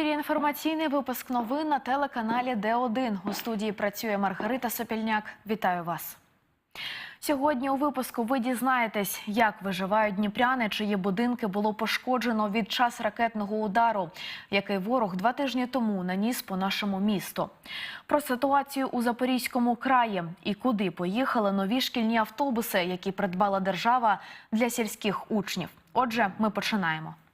ефірі інформаційний випуск новин на телеканалі Д1. У студії працює Маргарита Сопільняк. Вітаю вас. Сьогодні у випуску ви дізнаєтесь, як виживають дніпряни, чиї будинки було пошкоджено від час ракетного удару, який ворог два тижні тому наніс по нашому місту. Про ситуацію у Запорізькому краї і куди поїхали нові шкільні автобуси, які придбала держава для сільських учнів. Отже, ми починаємо. –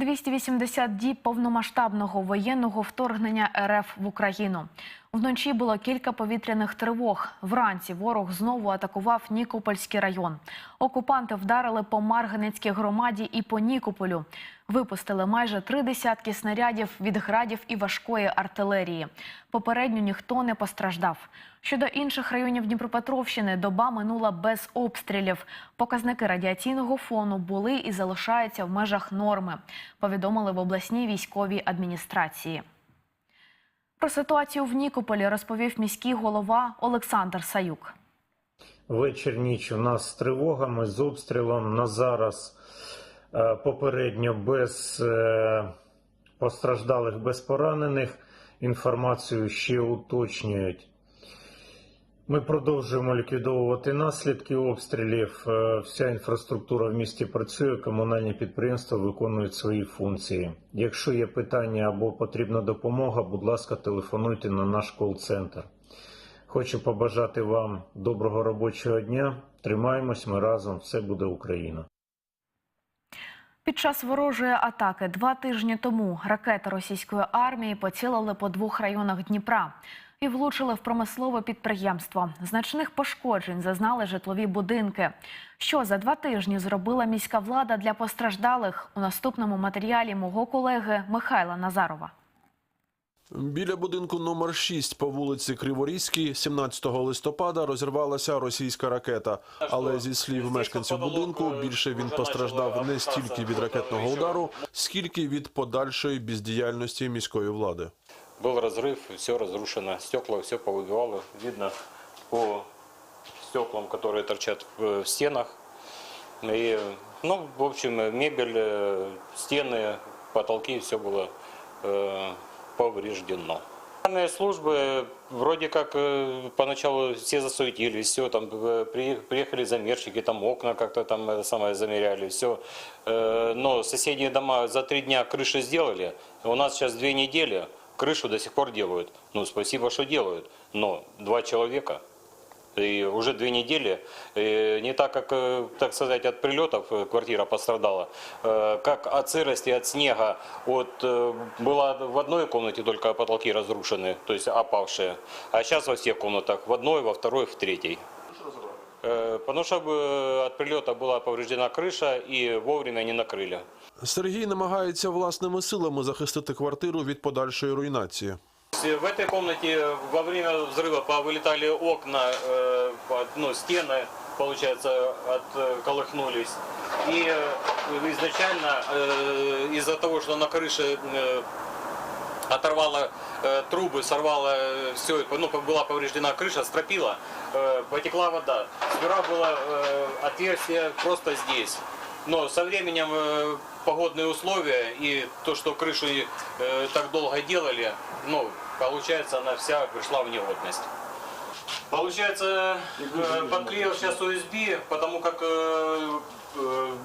280 діб повномасштабного воєнного вторгнення РФ в Україну. Вночі було кілька повітряних тривог. Вранці ворог знову атакував Нікопольський район. Окупанти вдарили по Марганецькій громаді і по Нікополю. Випустили майже три десятки снарядів від градів і важкої артилерії. Попередньо ніхто не постраждав. Щодо інших районів Дніпропетровщини, доба минула без обстрілів. Показники радіаційного фону були і залишаються в межах норми, повідомили в обласній військовій адміністрації. Про ситуацію в Нікополі розповів міський голова Олександр Саюк. Вечір ніч у нас з тривогами, з обстрілом. На зараз е, попередньо без е, постраждалих, без поранених. Інформацію ще уточнюють. Ми продовжуємо ліквідовувати наслідки обстрілів. Е, Вся інфраструктура в місті працює, комунальні підприємства виконують свої функції. Якщо є питання або потрібна допомога, будь ласка, телефонуйте на наш кол-центр. Хочу побажати вам доброго робочого дня. Тримаємось ми разом. Все буде Україна. Під час ворожої атаки два тижні тому ракети російської армії поцілили по двох районах Дніпра і влучили в промислове підприємство. Значних пошкоджень зазнали житлові будинки. Що за два тижні зробила міська влада для постраждалих у наступному матеріалі мого колеги Михайла Назарова. Біля будинку номер 6 по вулиці Криворізькій 17 листопада розірвалася російська ракета. Але зі слів мешканців будинку, більше він постраждав не стільки від ракетного удару, скільки від подальшої бездіяльності міської влади. Был разрыв, все разрушено, стекла все повыбивало. Видно по стеклам, которые торчат в в стенах. И, ну, в общем, мебель, э, стены, потолки, все было э, повреждено. Специальные службы вроде как э, поначалу все засуетились, все там э, при- приехали замерщики, там окна как-то там это самое замеряли, все. Но соседние дома за три дня крыши сделали, у нас сейчас две недели, крышу до сих пор делают. Ну, спасибо, что делают, но два человека и уже две недели, не так как, э, так сказать, от прилетов э, квартира пострадала, э, как от сырости, от снега. Вот была в одной комнате только потолки разрушены, то есть опавшие, а сейчас во всех комнатах, в одной, во второй, в третьей. Э, Потому что э, от прилета была повреждена крыша и вовремя не накрыли. Сергій намагається власними силами захистити квартиру від подальшої руйнації. В этой комнате во время взрыва повылетали окна, э, под- ну, стены, получается, отколыхнулись. И э, изначально э, из-за того, что на крыше э, оторвало э, трубы, сорвало все, ну, была повреждена крыша, стропила, э, потекла вода. Сперва было э, отверстие просто здесь. Но со временем э, погодные условия и то, что крышу э, так долго делали, ну, получается, она вся пришла в негодность. Получается, э, подклеил сейчас USB, потому как э, э,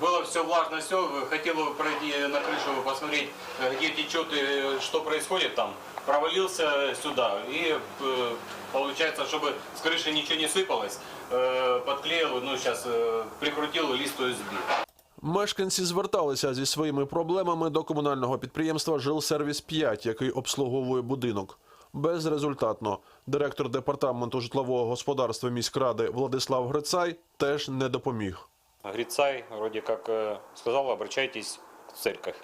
было все влажно, все, хотел бы пройти на крышу, посмотреть, э, где течет и что происходит там. Провалился сюда и э, получается, чтобы с крыши ничего не сыпалось, э, подклеил, ну сейчас э, прикрутил лист USB. Мешканці зверталися зі своїми проблемами до комунального підприємства Жилсервіс 5 який обслуговує будинок. Безрезультатно. Директор департаменту житлового господарства міськради Владислав Грицай теж не допоміг. Грицай вроде как э, сказал, обращайтесь в церковь.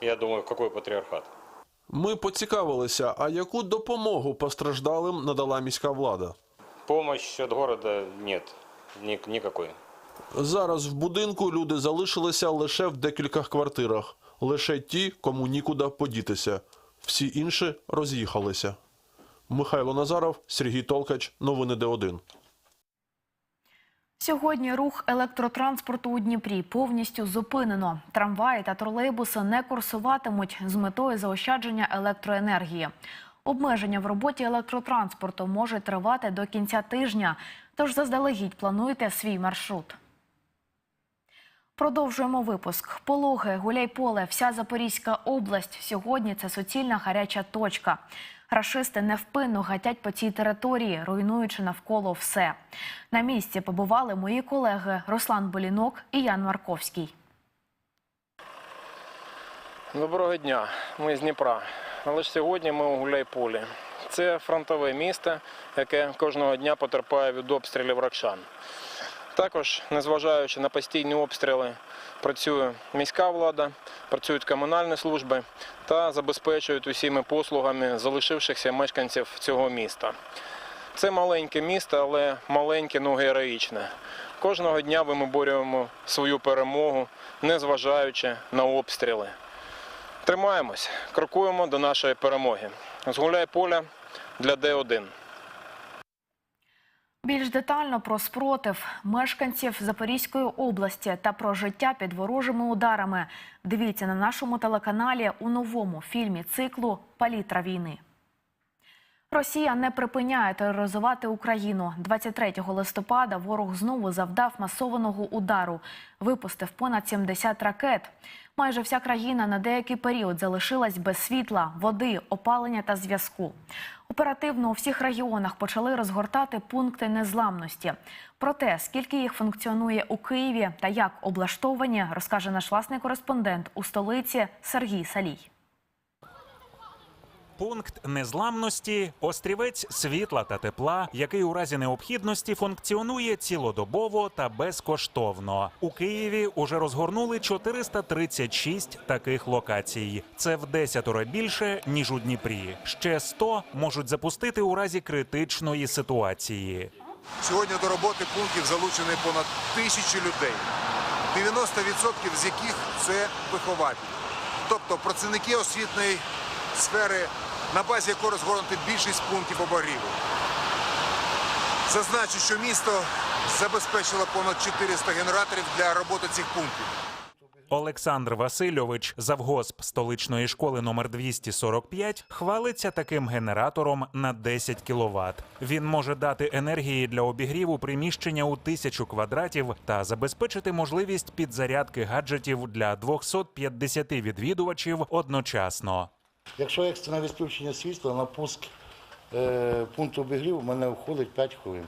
Я думаю, какой патриархат? Ми поцікавилися, а яку допомогу постраждалим надала міська влада. Помощь от города нет, ни- никакой. Зараз в будинку люди залишилися лише в декількох квартирах. Лише ті, кому нікуди подітися. Всі інші роз'їхалися. Михайло Назаров, Сергій Толкач. Новини Д1. Сьогодні рух електротранспорту у Дніпрі повністю зупинено. Трамваї та тролейбуси не курсуватимуть з метою заощадження електроенергії. Обмеження в роботі електротранспорту може тривати до кінця тижня, тож заздалегідь плануйте свій маршрут. Продовжуємо випуск. Пологи, Гуляйполе, вся Запорізька область. Сьогодні це суцільна гаряча точка. Рашисти невпинно гатять по цій території, руйнуючи навколо все. На місці побували мої колеги Руслан Болінок і Ян Марковський. Доброго дня, ми з Дніпра. Але ж сьогодні ми у Гуляйполі. Це фронтове місто, яке кожного дня потерпає від обстрілів ракшан. Також, незважаючи на постійні обстріли, працює міська влада, працюють комунальні служби та забезпечують усіми послугами залишившихся мешканців цього міста. Це маленьке місто, але маленьке, ну героїчне. Кожного дня ми борюємо свою перемогу, незважаючи на обстріли. Тримаємось, крокуємо до нашої перемоги. Згуляй поля для Д1. Більш детально про спротив мешканців Запорізької області та про життя під ворожими ударами. Дивіться на нашому телеканалі у новому фільмі циклу Палітра війни. Росія не припиняє тероризувати Україну. 23 листопада ворог знову завдав масованого удару, випустив понад 70 ракет. Майже вся країна на деякий період залишилась без світла, води, опалення та зв'язку. Оперативно у всіх регіонах почали розгортати пункти незламності. Про те, скільки їх функціонує у Києві та як облаштовані, розкаже наш власний кореспондент у столиці Сергій Салій. Пункт незламності острівець світла та тепла, який у разі необхідності функціонує цілодобово та безкоштовно. У Києві уже розгорнули 436 таких локацій. Це в десятеро більше ніж у Дніпрі. Ще 100 можуть запустити у разі критичної ситуації. Сьогодні до роботи пунктів залучені понад тисячі людей, 90% з яких це вихователі, тобто працівники освітньої сфери, на базі якої розгорнуті більшість пунктів обогріву. Зазначу, що місто забезпечило понад 400 генераторів для роботи цих пунктів. Олександр Васильович, завгосп столичної школи номер 245, хвалиться таким генератором на 10 кВт. Він може дати енергії для обігріву приміщення у тисячу квадратів та забезпечити можливість підзарядки гаджетів для 250 відвідувачів одночасно. Якщо екстрене відключення світла на пуск е, пункту обігріву, в мене входить 5 хвилин.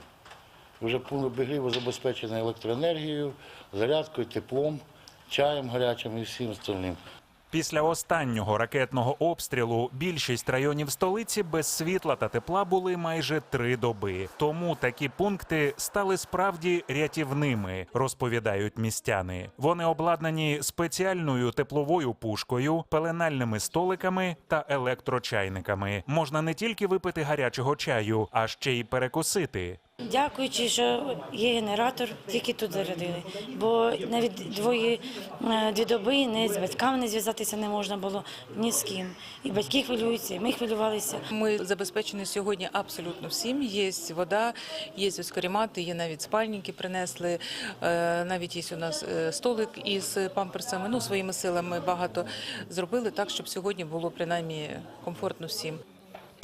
Вже пункт обігріву забезпечений електроенергією, зарядкою, теплом, чаєм гарячим і всім остальним. Після останнього ракетного обстрілу більшість районів столиці без світла та тепла були майже три доби. Тому такі пункти стали справді рятівними, розповідають містяни. Вони обладнані спеціальною тепловою пушкою, пеленальними столиками та електрочайниками. Можна не тільки випити гарячого чаю, а ще й перекусити. Дякуючи, що є генератор, тільки тут зарядили. Бо навіть двоє е, дві доби не з батьками не зв'язатися не можна було ні з ким. І батьки хвилюються, і ми хвилювалися. Ми забезпечені сьогодні абсолютно всім. Є вода, є ось каремати, є навіть спальники принесли. е, Навіть є у нас е, столик із памперсами. Ну своїми силами багато зробили так, щоб сьогодні було принаймні комфортно всім.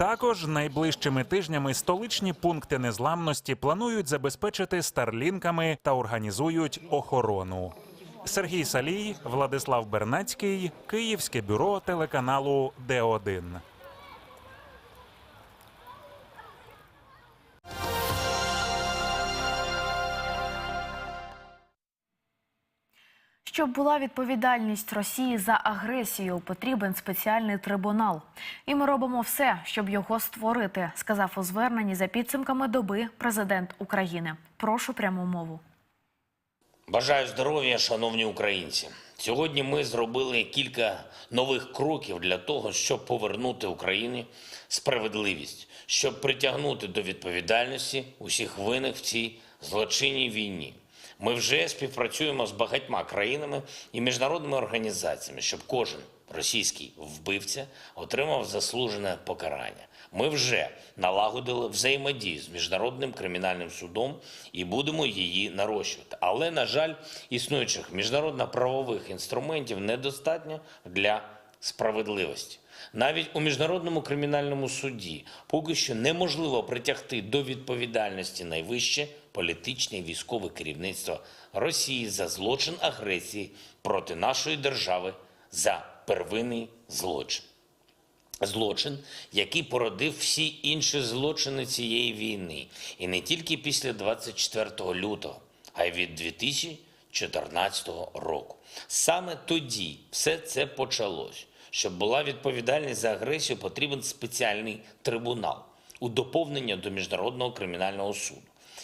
Також найближчими тижнями столичні пункти незламності планують забезпечити старлінками та організують охорону. Сергій Салій, Владислав Бернацький, Київське бюро телеканалу Д1. Щоб була відповідальність Росії за агресію, потрібен спеціальний трибунал. І ми робимо все, щоб його створити, сказав у зверненні за підсумками доби президент України. Прошу пряму мову. Бажаю здоров'я, шановні українці. Сьогодні ми зробили кілька нових кроків для того, щоб повернути Україні справедливість, щоб притягнути до відповідальності усіх винних в цій злочинній війні. Ми вже співпрацюємо з багатьма країнами і міжнародними організаціями, щоб кожен російський вбивця отримав заслужене покарання. Ми вже налагодили взаємодію з міжнародним кримінальним судом і будемо її нарощувати. Але, на жаль, існуючих міжнародно-правових інструментів недостатньо для справедливості. Навіть у міжнародному кримінальному суді поки що неможливо притягти до відповідальності найвище політичне і військове керівництво Росії за злочин агресії проти нашої держави за первинний злочин. Злочин, який породив всі інші злочини цієї війни, і не тільки після 24 лютого, а й від 2014 року. Саме тоді все це почалось. Щоб була відповідальність за агресію, потрібен спеціальний трибунал у доповнення до міжнародного кримінального суду.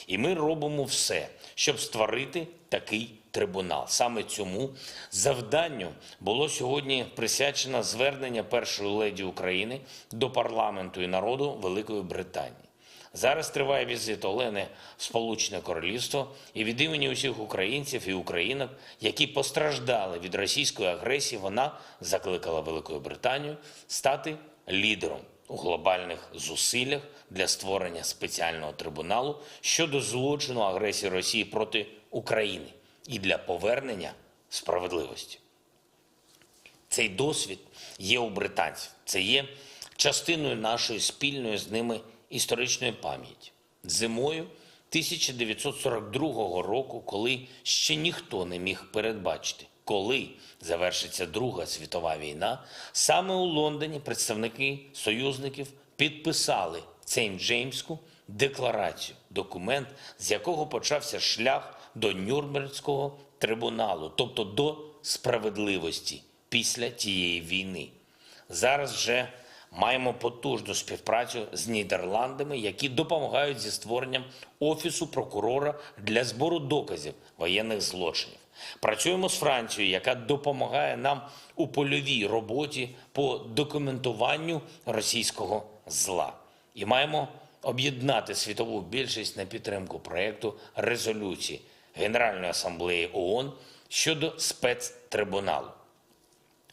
І ми робимо все, щоб створити такий трибунал. Саме цьому завданню було сьогодні присвячено звернення першої леді України до парламенту і народу Великої Британії. Зараз триває візит Олени в Сполучене Королівство і від імені усіх українців і українок, які постраждали від російської агресії, вона закликала Велику Британію стати лідером у глобальних зусиллях для створення спеціального трибуналу щодо злочину агресії Росії проти України і для повернення справедливості. Цей досвід є у британців. Це є частиною нашої спільної з ними історичної пам'яті. Зимою 1942 року, коли ще ніхто не міг передбачити, коли завершиться Друга світова війна, саме у Лондоні представники союзників підписали Сейнт-Джеймську декларацію, документ, з якого почався шлях до Нюрнбергського трибуналу, тобто до справедливості після тієї війни. Зараз вже маємо потужну співпрацю з Нідерландами, які допомагають зі створенням офісу прокурора для збору доказів воєнних злочинів. Працюємо з Францією, яка допомагає нам у польовій роботі по документуванню російського зла. І маємо об'єднати світову більшість на підтримку проєкту резолюції Генеральної асамблеї ООН щодо спецтрибуналу.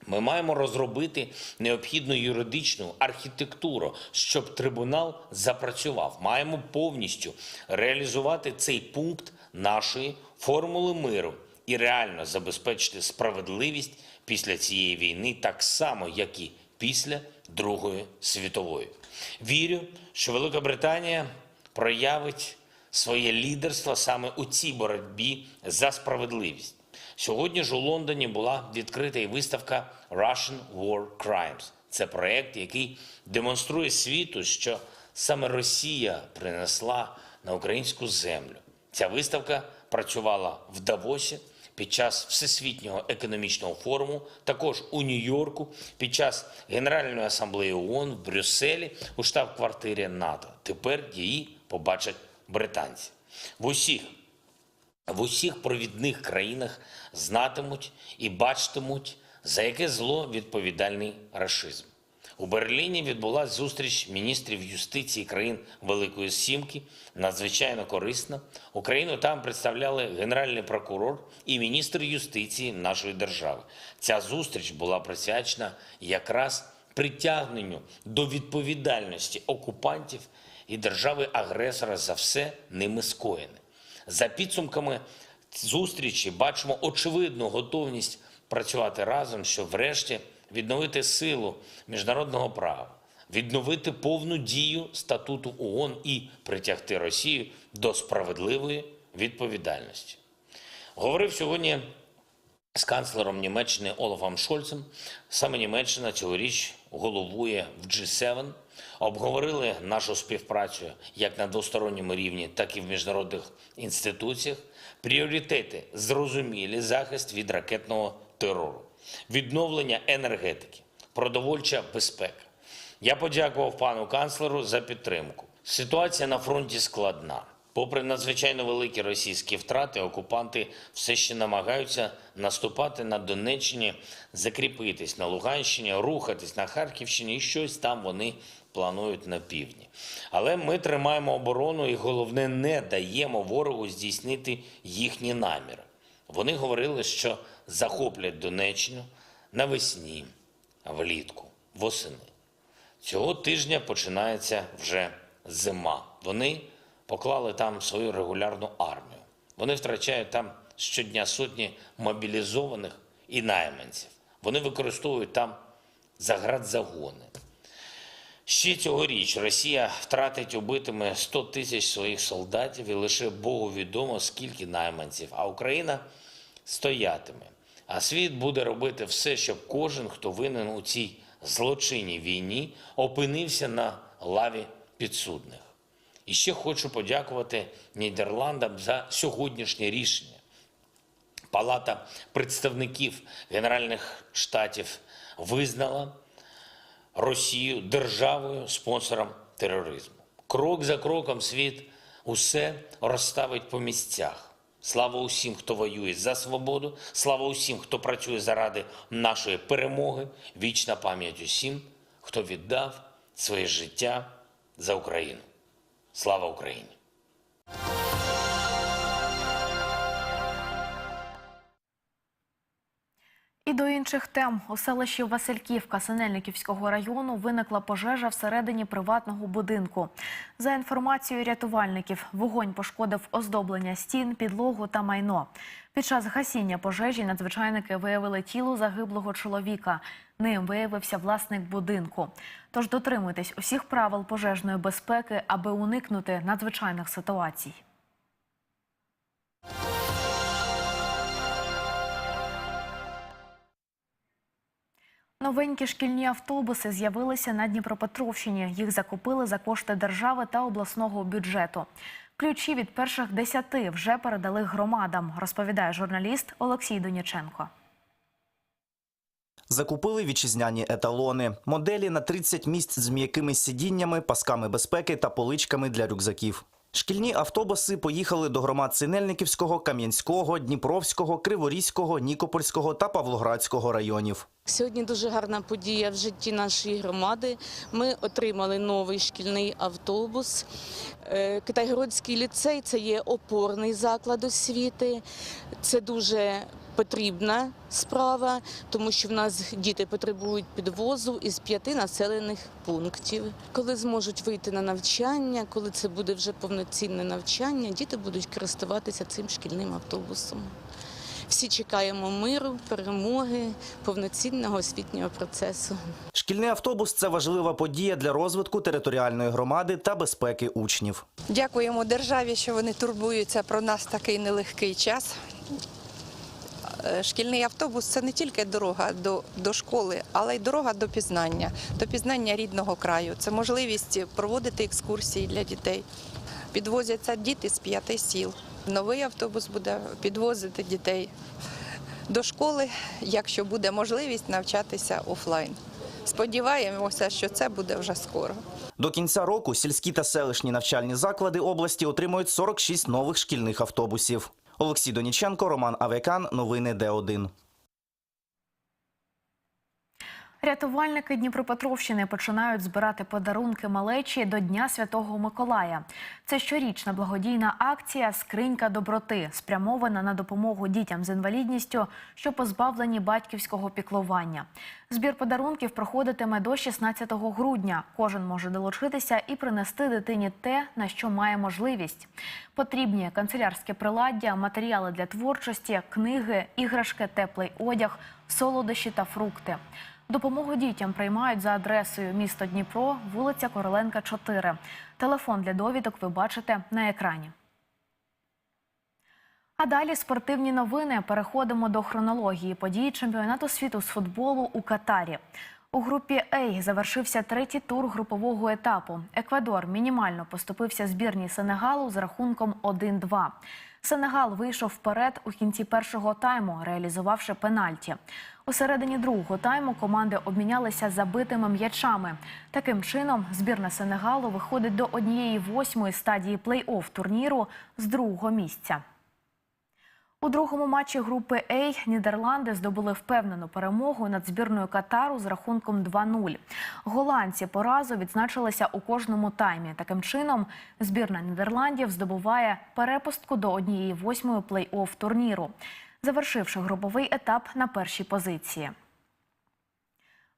Ми маємо розробити необхідну юридичну архітектуру, щоб трибунал запрацював. Маємо повністю реалізувати цей пункт нашої формули миру і реально забезпечити справедливість після цієї війни, так само, як і після Другої світової. Вірю, що Велика Британія проявить своє лідерство саме у цій боротьбі за справедливість. Сьогодні ж у Лондоні була відкрита і виставка Russian War Crimes. Це проєкт, який демонструє світу, що саме Росія принесла на українську землю. Ця виставка працювала в Давосі під час Всесвітнього економічного форуму, також у Нью-Йорку, під час Генеральної асамблеї ООН в Брюсселі у штаб-квартирі НАТО. Тепер її побачать британці. В усіх в усіх провідних країнах знатимуть і бачитимуть, за яке зло відповідальний рашизм. У Берліні відбулася зустріч міністрів юстиції країн Великої Сімки, надзвичайно корисна. Україну там представляли генеральний прокурор і міністр юстиції нашої держави. Ця зустріч була присвячена якраз притягненню до відповідальності окупантів і держави-агресора за все ними скоєне. За підсумками зустрічі бачимо очевидну готовність працювати разом, щоб врешті відновити силу міжнародного права, відновити повну дію статуту ООН і притягти Росію до справедливої відповідальності. Говорив сьогодні з канцлером Німеччини Олафом Шольцем. Саме Німеччина цьогоріч головує в G7. Обговорили нашу співпрацю як на двосторонньому рівні, так і в міжнародних інституціях. Пріоритети зрозумілі захист від ракетного терору, відновлення енергетики, продовольча безпека. Я подякував пану канцлеру за підтримку. Ситуація на фронті складна. Попри надзвичайно великі російські втрати, окупанти все ще намагаються наступати на Донеччині, закріпитись на Луганщині, рухатись на Харківщині, і щось там вони планують на півдні. Але ми тримаємо оборону і головне не даємо ворогу здійснити їхні наміри. Вони говорили, що захоплять Донеччину навесні, влітку, восени. Цього тижня починається вже зима. Вони поклали там свою регулярну армію. Вони втрачають там щодня сотні мобілізованих і найманців. Вони використовують там заградзагони. Ще цьогоріч Росія втратить убитими 100 тисяч своїх солдатів і лише Богу відомо, скільки найманців. А Україна стоятиме. А світ буде робити все, щоб кожен, хто винен у цій злочинній війні, опинився на лаві підсудних. І ще хочу подякувати Нідерландам за сьогоднішнє рішення. Палата представників Генеральних штатів визнала Росію державою спонсором тероризму. Крок за кроком світ усе розставить по місцях. Слава усім, хто воює за свободу, слава усім, хто працює заради нашої перемоги. Вічна пам'ять усім, хто віддав своє життя за Україну. Слава Україні! І до інших тем у селищі Васильківка Синельниківського району виникла пожежа всередині приватного будинку. За інформацією рятувальників, вогонь пошкодив оздоблення стін, підлогу та майно. Під час гасіння пожежі надзвичайники виявили тіло загиблого чоловіка. Ним виявився власник будинку. Тож дотримуйтесь усіх правил пожежної безпеки, аби уникнути надзвичайних ситуацій. Новенькі шкільні автобуси з'явилися на Дніпропетровщині. Їх закупили за кошти держави та обласного бюджету. Ключі від перших десяти вже передали громадам, розповідає журналіст Олексій Доняченко. Закупили вітчизняні еталони, моделі на 30 місць з м'якими сидіннями, пасками безпеки та поличками для рюкзаків. Шкільні автобуси поїхали до громад Синельниківського, Кам'янського, Дніпровського, Криворізького, Нікопольського та Павлоградського районів. Сьогодні дуже гарна подія в житті нашої громади. Ми отримали новий шкільний автобус. Е, Китайгородський ліцей це є опорний заклад освіти. Це дуже потрібна справа, тому що в нас діти потребують підвозу із п'яти населених пунктів. Коли зможуть вийти на навчання, коли це буде вже повноцінне навчання, діти будуть користуватися цим шкільним автобусом. Всі чекаємо миру, перемоги, повноцінного освітнього процесу. Шкільний автобус це важлива подія для розвитку територіальної громади та безпеки учнів. Дякуємо державі, що вони турбуються про нас в такий нелегкий час. Е, Шкільний автобус це не тільки дорога до, до школи, але й дорога до пізнання, до пізнання рідного краю. Це можливість проводити екскурсії для дітей. Підвозяться діти з п'яти сіл. Новий автобус буде підвозити дітей до школи, якщо буде можливість навчатися офлайн. Сподіваємося, що це буде вже скоро. До кінця року сільські та селищні навчальні заклади області отримують 46 нових шкільних автобусів. Олексій Доніченко, Роман Авекан. Новини Д1. Рятувальники Дніпропетровщини починають збирати подарунки малечі до Дня Святого Миколая. Це щорічна благодійна акція Скринька доброти, спрямована на допомогу дітям з інвалідністю, що позбавлені батьківського піклування. Збір подарунків проходитиме до 16 грудня. Кожен може долучитися і принести дитині те, на що має можливість. Потрібні канцелярське приладдя, матеріали для творчості, книги, іграшки, теплий одяг, солодощі та фрукти. Допомогу дітям приймають за адресою місто Дніпро, вулиця Короленка, 4. Телефон для довідок ви бачите на екрані. А далі спортивні новини. Переходимо до хронології подій чемпіонату світу з футболу у Катарі. У групі А завершився третій тур групового етапу. Еквадор мінімально поступився збірній Сенегалу з рахунком 1-2. Сенегал вийшов вперед у кінці першого тайму, реалізувавши пенальті. У середині другого тайму команди обмінялися забитими м'ячами. Таким чином, збірна Сенегалу виходить до однієї восьмої стадії плей-офф турніру з другого місця. У другому матчі групи А Нідерланди здобули впевнену перемогу над збірною Катару з рахунком 2-0. Голландці поразу відзначилися у кожному таймі. Таким чином, збірна Нідерландів здобуває перепустку до однієї восьмої плей-офф турніру, завершивши груповий етап на першій позиції.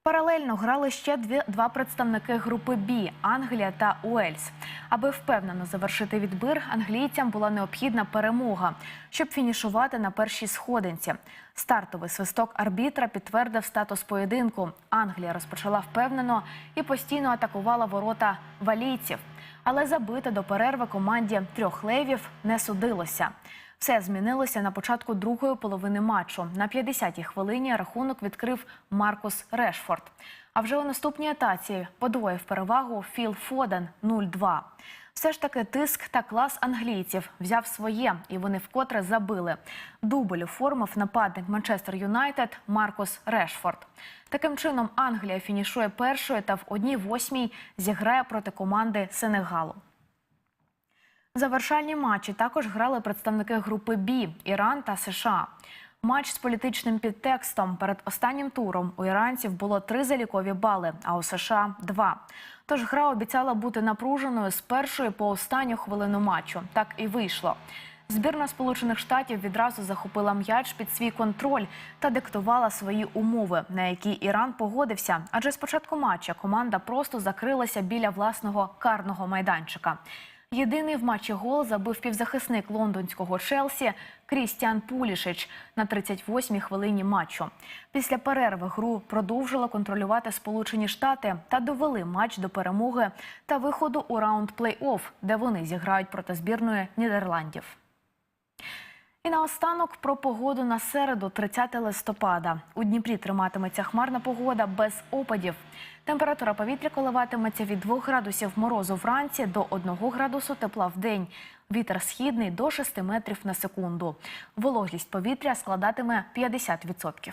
Паралельно грали ще дві, два представники групи Б Англія та Уельс. Аби впевнено завершити відбір, англійцям була необхідна перемога, щоб фінішувати на першій сходинці. Стартовий свисток арбітра підтвердив статус поєдинку. Англія розпочала впевнено і постійно атакувала ворота валійців. Але забити до перерви команді трьох левів не судилося. Все змінилося на початку другої половини матчу. На 50-й хвилині рахунок відкрив Маркус Решфорд. А вже у наступній атаці подвоїв перевагу Філ Фоден 0-2. Все ж таки тиск та клас англійців взяв своє, і вони вкотре забили. Дубль оформив нападник Манчестер Юнайтед Маркус Решфорд. Таким чином Англія фінішує першою та в одній восьмій зіграє проти команди Сенегалу. Завершальні матчі також грали представники групи Б Іран та США. Матч з політичним підтекстом перед останнім туром у іранців було три залікові бали, а у США два. Тож гра обіцяла бути напруженою з першої по останню хвилину матчу. Так і вийшло. Збірна Сполучених Штатів відразу захопила м'яч під свій контроль та диктувала свої умови, на які Іран погодився. Адже з початку матча команда просто закрилася біля власного карного майданчика. Єдиний в матчі гол забив півзахисник лондонського Челсі Крістіан Пулішич на 38-й хвилині матчу. Після перерви гру продовжила контролювати Сполучені Штати та довели матч до перемоги та виходу у раунд плей-офф, де вони зіграють проти збірної Нідерландів. І наостанок про погоду на середу, 30 листопада. У Дніпрі триматиметься хмарна погода без опадів. Температура повітря коливатиметься від 2 градусів морозу вранці до 1 градусу тепла в день. Вітер східний до 6 метрів на секунду. Вологість повітря складатиме 50%.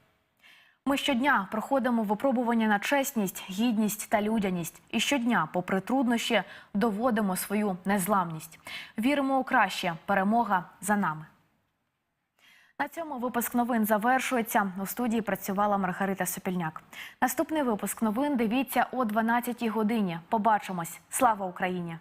Ми щодня проходимо випробування на чесність, гідність та людяність. І щодня, попри труднощі, доводимо свою незламність. Віримо у краще. Перемога за нами. На цьому випуск новин завершується. У студії працювала Маргарита Сопільняк. Наступний випуск новин дивіться о 12-й годині. Побачимось. Слава Україні!